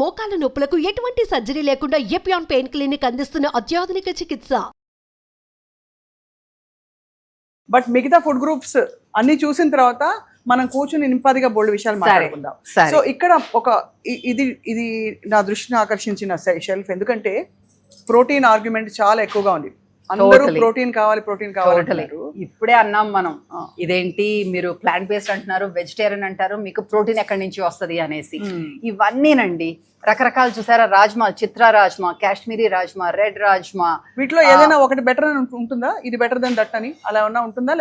మోకాల నొప్పులకు ఎటువంటి సర్జరీ లేకుండా ఎపియాన్ పెయిన్ క్లినిక్ అందిస్తున్న అత్యాధునిక చికిత్స. బట్ మిగతా ఫుడ్ గ్రూప్స్ అన్ని చూసిన తర్వాత మనం కూర్చుని నింపాదిగా బోల్డ్ విషయాలు మాట్లాడుకుందాం. సో ఇక్కడ ఒక ఇది ఇది నా దృష్టిని ఆకర్షించిన షెల్ఫ్. ఎందుకంటే ప్రోటీన్ ఆర్గ్యుమెంట్ చాలా ఎక్కువగా ఉంది. అందరూ. ప్రోటీన్ కావాలి ప్రోటీన్ కావాలి ఇప్పుడే అన్నాం మనం. ఇదేంటి మీరు ప్లాంట్ బేస్డ్ అంటున్నారు వెజిటేరియన్ అంటారు మీకు ప్రోటీన్ ఎక్కడి నుంచి వస్తది అనేసి. Hmm. ఇవన్నీనండి. రకరకాలు చూసారా? రాజ్మా చిత్ర రాజ్మా కాశ్మీరీ రాజ్మా రెడ్ రాజ్మా. వీటిలో ఏదైనా ఒకటి బెటర్ అని ఉంటుందా? ఇది బెటర్ దెన్ దట్ అని అలా ఉన్నా ఉంటుందా?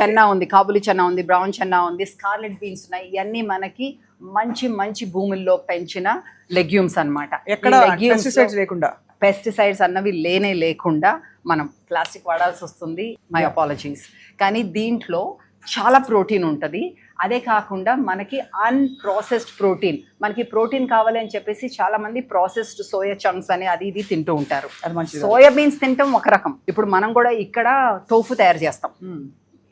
చెన్నా ఉంది కాబులి చెన్నా ఉంది బ్రౌన్ చెన్నా ఉంది స్కార్లెట్ బీన్స్ ఉన్నాయి ఇవన్నీ మనకి మంచి మంచి భూముల్లో పెంచిన లెగ్యూమ్స్ అన్నమాట. ఎక్కడ పెస్టిసైడ్స్ లేకుండా? పెస్టిసైడ్స్ అన్నవి లేనే లేకుండా మనం ప్లాస్టిక్ వాడాల్సి వస్తుంది. మై అపాలజీస్ కానీ దీంట్లో చాలా ప్రోటీన్ ఉంటుంది. అదే కాకుండా మనకి అన్ప్రాసెస్డ్ ప్రోటీన్ మనకి ప్రోటీన్ కావాలి అని చెప్పేసి చాలా మంది ప్రాసెస్డ్ సోయా చంక్స్ అని అది ఇది తింటూ ఉంటారు. అది మంచిది. సోయా బీన్స్ తింటాం ఒక రకం. ఇప్పుడు మనం కూడా ఇక్కడ టోఫు తయారు చేస్తాం. Hmm.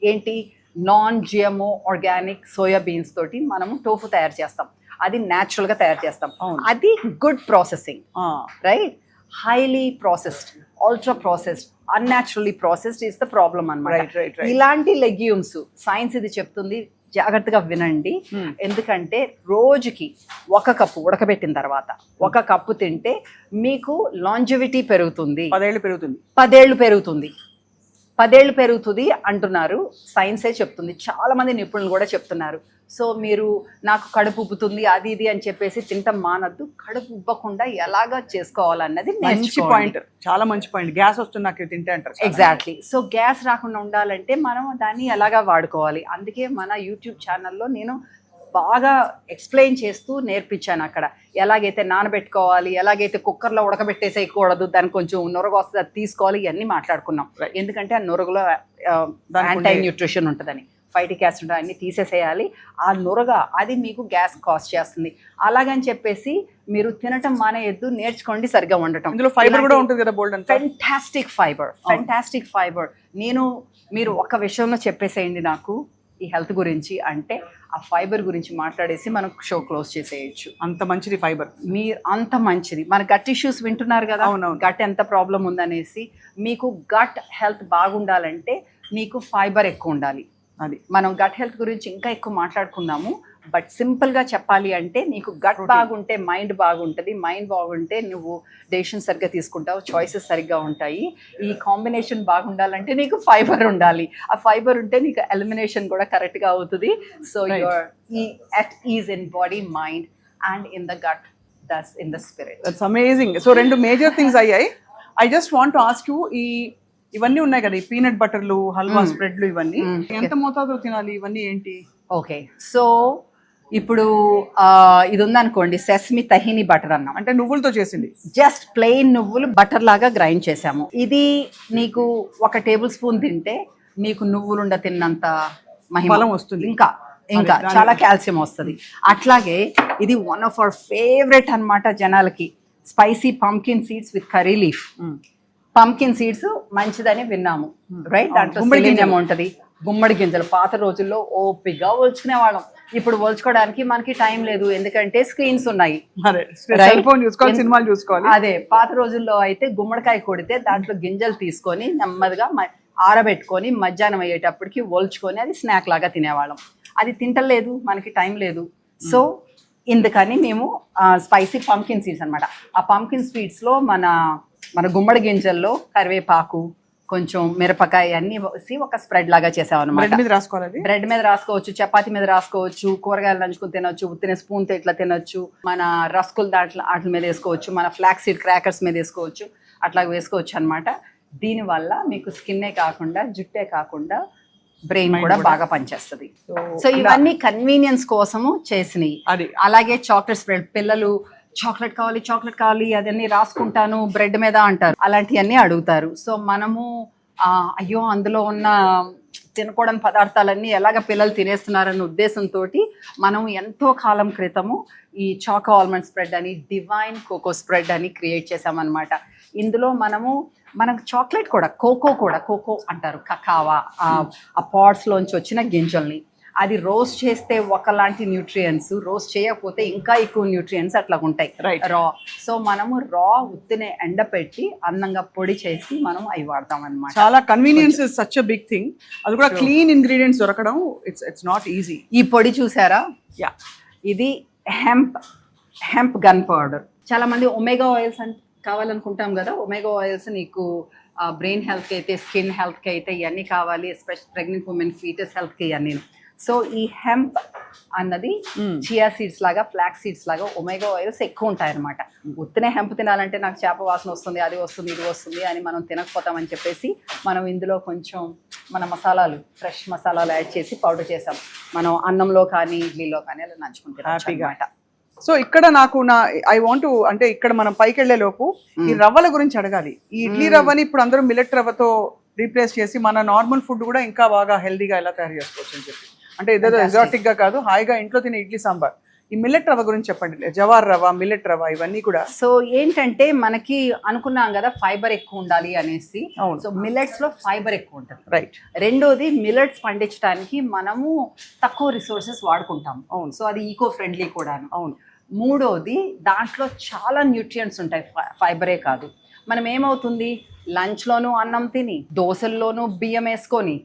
ఏంటి? Non GMO organic soya beans తోటి మనము టోఫు తయారు చేస్తాం. అది natural గా తయారు చేస్తాం. అది good processing right highly processed ultra processed unnaturally processed is the problem Right, అనమాట. ఇలాంటి లెగ్యూమ్స్ సైన్స్ ఇది చెప్తుంది జాగ్రత్తగా వినండి. Hmm. ఎందుకంటే రోజుకి ఒక కప్పు ఉడకబెట్టిన తర్వాత ఒక కప్పు తింటే మీకు లాంజివిటీ పెరుగుతుంది. పదేళ్ళు పెరుగుతుంది. పదేళ్ళు పెరుగుతుంది. పదేళ్ళు పెరుగుతుంది అంటున్నారు. సైన్సే చెప్తుంది. చాలా మంది నిపుణులు కూడా చెప్తున్నారు. సో మీరు నాకు కడుపు ఉబ్బుతుంది అది ఇది అని చెప్పేసి తింటాం మానద్దు. కడుపు ఉబ్బకుండా ఎలాగా చేసుకోవాలన్నది మంచి పాయింట్. చాలా మంచి పాయింట్. గ్యాస్ వస్తుంది నాకు తింటే అంటారు. ఎగ్జాక్ట్లీ సో గ్యాస్ రాకుండా ఉండాలంటే మనం దాన్ని ఎలాగా వాడుకోవాలి? అందుకే మన యూట్యూబ్ ఛానల్లో నేను బాగా ఎక్స్ప్లెయిన్ చేస్తూ నేర్పించాను అక్కడ. ఎలాగైతే నానబెట్టుకోవాలి ఎలాగైతే కుక్కర్లో ఉడకబెట్టేసేయకూడదు దానికి కొంచెం నొరగ వస్తుంది అది తీసుకోవాలి ఇవన్నీ మాట్లాడుకున్నాం. ఎందుకంటే ఆ నొరగలో యాంటై న్యూట్రిషన్ ఉంటుందని. ఫైటిక్ యాసిడ్ అన్ని తీసేసేయాలి. ఆ నొరగ అది మీకు గ్యాస్ కాస్ట్ చేస్తుంది. అలాగని చెప్పేసి మీరు తినటం మానేయద్దు నేర్చుకోండి సరిగ్గా ఉండటం ఇందులో ఫైబర్ కూడా ఉంటుంది కదా bold fantastic fibre fantastic fibre నేను మీరు ఒక విషయంలో చెప్పేసేయండి నాకు. ఈ హెల్త్ గురించి అంటే ఆ ఫైబర్ గురించి మాట్లాడేసి మనం షో క్లోజ్ చేసేయచ్చు. అంత మంచిది ఫైబర్. మీరు అంత మంచిది. మన గట్ ఇష్యూస్ వింటున్నారు కదా? అవునవును. గట్ ఎంత ప్రాబ్లం ఉందనేసి మీకు గట్ హెల్త్ బాగుండాలంటే మీకు ఫైబర్ ఎక్కువ ఉండాలి. అది. మనం గట్ హెల్త్ గురించి ఇంకా ఎక్కువ మాట్లాడుకుందాము. బట్ సింపుల్గా చెప్పాలి అంటే నీకు గట్. బాగుంటే మైండ్ బాగుంటుంది. మైండ్ బాగుంటే నువ్వు డెసిషన్ సరిగ్గా తీసుకుంటావు. చాయిసెస్ సరిగ్గా ఉంటాయి. ఈ కాంబినేషన్ బాగుండాలంటే నీకు ఫైబర్ ఉండాలి. ఆ ఫైబర్ ఉంటే నీకు ఎలిమినేషన్ కూడా కరెక్ట్గా అవుతుంది. సో. యువర్ ఈ at is in body mind and in the gut thus in the spirit. That's amazing so రెండు మేజర్ థింగ్స్ అయ్యాయి. I just want ask you ఈ ఇవన్నీ ఉన్నాయి కదా ఈ పీనట్ బటర్లు హల్వా. స్ప్రెడ్లు ఇవన్నీ. Mm. ఎంత మోతాదులో తినాలి? ఇవన్నీ ఏంటి? ఓకే సో ఇప్పుడు ఆ, ఇది ఉందనుకోండి సెస్మి తహిని బటర్ అన్నాం. అంటే నువ్వులతో చేసింది. జస్ట్ ప్లెయిన్ నువ్వులు బటర్ లాగా గ్రైండ్ చేసాము ఇది నీకు ఒక టేబుల్ స్పూన్ తింటే నీకు నువ్వులుండ తిన్నంత మహిమ బలం వస్తుంది. ఇంకా ఇంకా చాలా కాల్షియం వస్తుంది. అట్లాగే ఇది వన్ ఆఫ్ అవర్ ఫేవరెట్ అన్నమాట జనాలకి. Spicy pumpkin seeds with curry leaf. Pumpkin seeds మంచిదని విన్నాము. రైట్ దాంట్లో. ఉంటది. గుమ్మడి గింజలు పాత రోజుల్లో ఓపిగా వాళ్ళం ఇప్పుడు ఒలుచుకోవడానికి మనకి టైం లేదు ఎందుకంటే స్క్రీన్స్ ఉన్నాయి. ఫోన్ చూసుకోవాలి సినిమాలు చూసుకోవాలి. అదే పాత రోజుల్లో అయితే గుమ్మడికాయ కొడితే దాంట్లో గింజలు తీసుకొని నెమ్మదిగా ఆరబెట్టుకొని మధ్యాహ్నం అయ్యేటప్పటికి ఒల్చుకొని అది స్నాక్ లాగా తినేవాళ్ళం. అది తింటలేదు మనకి టైం లేదు. సో ఇందుకని మేము స్పైసీ పంకిన్ సీడ్స్ అన్నమాట. ఆ పంకిన్ స్వీట్స్లో మన మన గుమ్మడి గింజల్లో కరివేపాకు కొంచెం మిరపకాయ అన్ని వేసి ఒక స్ప్రెడ్ లాగా చేసామన్నమాట మీద రాసుకోవాలి అది బ్రెడ్ మీద రాసుకోవచ్చు చపాతి మీద రాసుకోవచ్చు కూరగాయలు నంచుకుని తినొచ్చు ఉత్తిన స్పూన్తో ఇట్లా తినొచ్చు మన రస్కులు దాంట్లో వాటి మీద వేసుకోవచ్చు మన ఫ్లాక్ సీడ్ క్రాకర్స్ మీద వేసుకోవచ్చు అట్లా వేసుకోవచ్చు అనమాట దీనివల్ల మీకు స్కిన్నే కాకుండా జుట్టే కాకుండా బ్రెయిన్ కూడా. బాగా పనిచేస్తుంది. సో ఇవన్నీ కన్వీనియన్స్ కోసము చేసినవి. అది. అలాగే చాక్లెట్ స్ప్రెడ్ పిల్లలు చాక్లెట్ కావాలి చాక్లెట్ కావాలి అదన్నీ రాసుకుంటాను బ్రెడ్ మీద అంటారు. అలాంటివన్నీ అడుగుతారు. సో మనము అయ్యో అందులో ఉన్న తినకూడని పదార్థాలన్నీ ఎలాగ పిల్లలు తినేస్తున్నారన్న ఉద్దేశంతో మనం ఎంతో కాలం క్రితము ఈ చాకో ఆల్మండ్ స్ప్రెడ్ అని డివైన్ కోకో స్ప్రెడ్ అని క్రియేట్ చేసామన్నమాట ఇందులో మనము మనకు చాక్లెట్ కూడా కోకో కూడా కోకో అంటారు కకావా ఆ- ఆ వచ్చిన గింజల్ని. అది రోస్ట్ చేస్తే ఒకలాంటి న్యూట్రియంట్స్ రోస్ట్ చేయకపోతే ఇంకా ఎక్కువ న్యూట్రియంట్స్ అట్లా ఉంటాయి. రా సో మనము రా ఉత్తినే ఎండపెట్టి అందంగా పొడి చేసి మనం అవి వాడతాం అనమాట చాలా convenience is such a big thing అది కూడా క్లీన్ ఇంగ్రీడియంట్స్ దొరకడం ఇట్స్ ఇట్స్ నాట్ ఈజీ ఈ పొడి చూసారా? యా ఇది హెంప్ హెంప్ గన్ పౌడర్ చాలా మంది ఒమేగా ఆయిల్స్ అని కావాలనుకుంటాం కదా? ఒమేగా ఆయిల్స్ నీకు బ్రెయిన్ హెల్త్కి అయితే స్కిన్ హెల్త్కి అయితే ఇవన్నీ కావాలి ఎస్పెషల్ ప్రెగ్నెంట్ ఉమెన్ ఫీటస్ హెల్త్కి ఇవన్నీ సో ఈ హెంప్ అన్నది చియా సీడ్స్ లాగా ఫ్లాక్ సీడ్స్ లాగా ఒమేగా ఆయిల్స్ ఎక్కువ ఉంటాయి అనమాట ఉత్తనే హెంప్ తినాలంటే నాకు చేప వాసన వస్తుంది అది వస్తుంది ఇది వస్తుంది అని మనం తినకపోతామని చెప్పేసి మనం ఇందులో కొంచెం మన మసాలాలు ఫ్రెష్ మసాలాలు యాడ్ చేసి పౌడర్ చేసాం. మనం అన్నంలో కానీ ఇడ్లీలో కానీ అలా నంచుకుంటాం సో ఇక్కడ నాకు నా ఐ వాంట్ అంటే ఇక్కడ మనం పైకి వెళ్ళే లోపు ఈ రవ్వల గురించి అడగాలి. ఈ ఇడ్లీ రవ్వని ఇప్పుడు అందరూ మిల్లెట్ రవ్వతో రీప్లేస్ చేసి మన నార్మల్ ఫుడ్ కూడా ఇంకా బాగా హెల్దీగా ఎలా తయారు చేసుకోవచ్చు అని చెప్పి. అంటే ఏదేదో ఎగ్జాటిక్గా కాదు హాయిగా ఇంట్లో తినే ఇడ్లీ సాంబార్. ఈ మిల్లెట్ రవ్వ గురించి చెప్పండి. జవార్ రవ్వ మిల్లెట్ రవ్వ ఇవన్నీ కూడా. సో ఏంటంటే మనకి అనుకున్నాం కదా ఫైబర్ ఎక్కువ ఉండాలి అనేసి. అవును. సో మిల్లెట్స్లో ఫైబర్ ఎక్కువ ఉంటుంది. రైట్ రెండోది మిల్లెట్స్ పండించడానికి మనము తక్కువ రిసోర్సెస్ వాడుకుంటాం. అవును. సో అది ఈకో ఫ్రెండ్లీ కూడాను. అవును. మూడోది దాంట్లో చాలా న్యూట్రియంట్స్ ఉంటాయి. ఫైబరే కాదు. మనం ఏమవుతుంది లంచ్లోనూ అన్నం తిని దోశల్లోనూ బియ్యం వేసుకొని.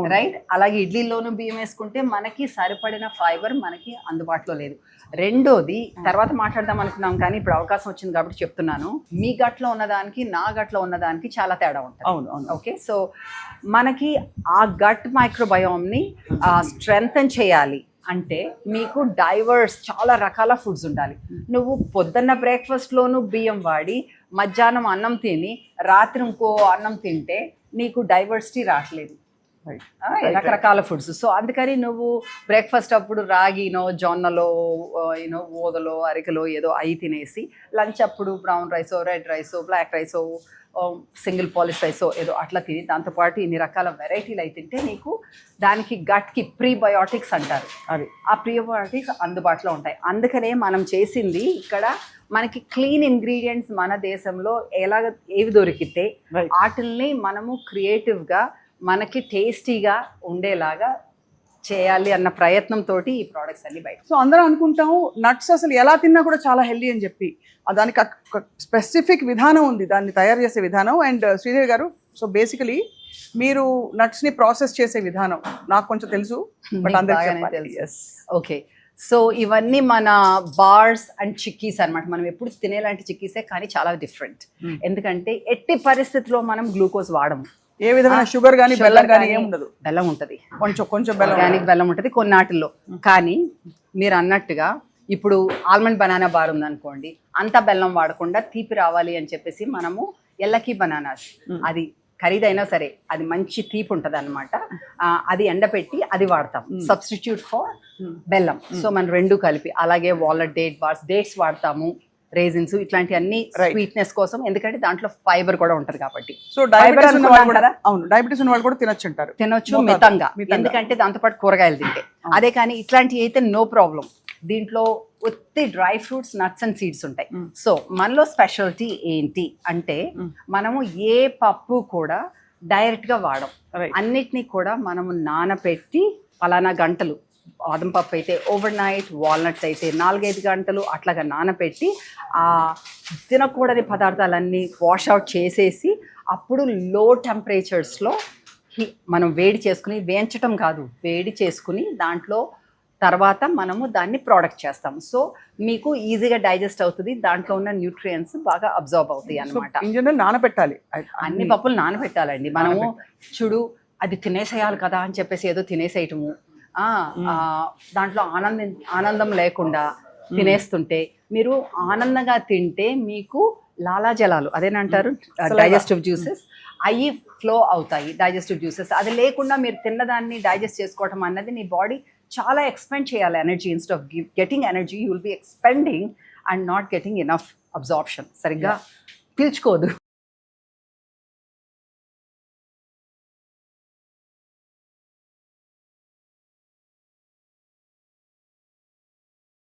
రైట్? అలాగే ఇడ్లీలోనూ బియ్యం వేసుకుంటే మనకి సరిపడిన ఫైబర్ మనకి అందుబాటులో లేదు. రెండోది తర్వాత మాట్లాడదాం అనుకున్నాం కానీ ఇప్పుడు అవకాశం వచ్చింది కాబట్టి చెప్తున్నాను. మీ గట్లో ఉన్నదానికి నా గట్లో ఉన్నదానికి చాలా తేడా ఉంటుంది. అవును అవును. ఓకే? సో మనకి ఆ గట్ మైక్రోబయోమ్ని స్ట్రెంగ్తన్ చేయాలి అంటే మీకు డైవర్స్ చాలా రకాల ఫుడ్స్ ఉండాలి. నువ్వు పొద్దున్న బ్రేక్ఫాస్ట్లోను బియ్యం వాడి మధ్యాహ్నం అన్నం తిని రాత్రి ఇంకో అన్నం తింటే నీకు డైవర్సిటీ రావట్లేదు. రకరకాల ఫుడ్స్ సో అందుకని నువ్వు బ్రేక్ఫాస్ట్ అప్పుడు రాగినో జొన్నలో యూనో ఓదలో అరికలో ఏదో అయి తినేసి లంచ్ అప్పుడు బ్రౌన్ రైసో రెడ్ రైసో బ్లాక్ రైసో సింగిల్ పాలిష్ రైసో ఏదో అట్లా తిని దాంతోపాటు ఇన్ని రకాల వెరైటీలు అయి తింటే నీకు దానికి గట్కి ప్రీబయోటిక్స్ అంటారు. అది. ఆ ప్రీబయోటిక్స్ అందుబాటులో ఉంటాయి. అందుకనే మనం చేసింది ఇక్కడ మనకి క్లీన్ ఇంగ్రీడియంట్స్ మన దేశంలో ఎలాగ ఏవి దొరికితే. వాటిల్ని మనము క్రియేటివ్గా మనకి టేస్టీగా ఉండేలాగా చేయాలి అన్న ప్రయత్నంతో ఈ ప్రోడక్ట్స్ అన్ని బయట. సో అందరం అనుకుంటాము నట్స్ అసలు ఎలా తిన్నా కూడా చాలా హెల్దీ అని చెప్పి. దానికి స్పెసిఫిక్ విధానం ఉంది దాన్ని తయారు చేసే విధానం. అండ్ శ్రీదేవి గారు సో బేసికలీ మీరు నట్స్ని ప్రాసెస్ చేసే విధానం నాకు కొంచెం తెలుసు బట్ అందరికి. ఓకే సో ఇవన్నీ మన బార్స్ అండ్ చిక్కీస్ అన్నమాట. మనం ఎప్పుడు తినేలాంటి చిక్కీసే కానీ చాలా డిఫరెంట్ Hmm. ఎందుకంటే ఎట్టి పరిస్థితిలో మనం గ్లూకోజ్ వాడము. ఏ విధమైన షుగర్ కానీ బెల్లం కానీ కానీ ఏం ఉండదు బెల్లం ఉంటుంది. కొంచెం కొంచెం బెల్లం. ఆర్గానిక్ బెల్లం ఉంటుంది కొన్నాటిల్లో కానీ మీరు అన్నట్టుగా ఇప్పుడు ఆల్మండ్ బనానా బార్ ఉందనుకోండి అంత బెల్లం వాడకుండా తీపి రావాలి అని చెప్పేసి మనము ఎల్లకి బనానాస్. అది ఖరీదైనా సరే అది మంచి తీపి ఉంటుంది అనమాట అది ఎండపెట్టి అది వాడతాం. సబ్స్టిట్యూట్ ఫర్ బెల్లం. సో మనం రెండు కలిపి అలాగే వాలట్ డేట్ బార్స్ డేట్స్ వాడతాము. రేజిన్స్ ఇట్లాంటి అన్ని Right. స్వీట్నెస్ కోసం. ఎందుకంటే దాంట్లో ఫైబర్ కూడా ఉంటుంది కాబట్టి. సో డయాబెటీస్ ఉన్న అనుకున్నాం వాళ్ళు కూడా? అవును డయాబెటీస్ ఉన్న వాళ్ళు కూడా తినొచ్చు అంటారు. తినొచ్చు మితంగా. ఎందుకంటే దాంతోపాటు కూరగాయలు తింటే. అదే కానీ ఇట్లాంటివి అయితే నో ప్రాబ్లం దీంట్లో ఒత్తి dry fruits nuts and seeds ఉంటాయి. సో మనలో స్పెషాలిటీ ఏంటి అంటే మనము ఏ పప్పు కూడా డైరెక్ట్గా వాడం. అన్నిటినీ కూడా మనము నానపెట్టి పలానా గంటలు బాదం పప్పు అయితే ఓవర్ నైట్ వాల్నట్స్ అయితే నాలుగైదు గంటలు అట్లాగా నానపెట్టి ఆ తినకూడని పదార్థాలన్నీ వాష్ అవుట్ చేసేసి అప్పుడు లో టెంపరేచర్స్లో మనం వేడి చేసుకుని వేయించటం కాదు వేడి చేసుకుని దాంట్లో తర్వాత మనము దాన్ని ప్రోడక్ట్ చేస్తాము సో మీకు ఈజీగా డైజెస్ట్ అవుతుంది దాంట్లో ఉన్న న్యూట్రియంట్స్ బాగా అబ్జర్వ్ అవుతాయి అన్నమాట. ఇన్ జనరల్ నానబెట్టాలి అన్ని పప్పులు నానబెట్టాలండి మనము చూడు అది తినేసేయాలి కదా అని చెప్పేసి ఏదో తినేసేయటము. దాంట్లో ఆనందం ఆనందం లేకుండా తినేస్తుంటే మీరు ఆనందంగా తింటే మీకు లాలాజలాలు అదేనంటారు డైజెస్టివ్ జ్యూసెస్ అవి ఫ్లో అవుతాయి డైజెస్టివ్ జ్యూసెస్ అది లేకుండా మీరు తిన్నదాన్ని డైజెస్ట్ చేసుకోవటం అన్నది నీ బాడీ చాలా ఎక్స్పెండ్ చేయాలి energy instead of getting energy you will be expending and not getting enough absorption సరిగ్గా పీల్చుకోదు.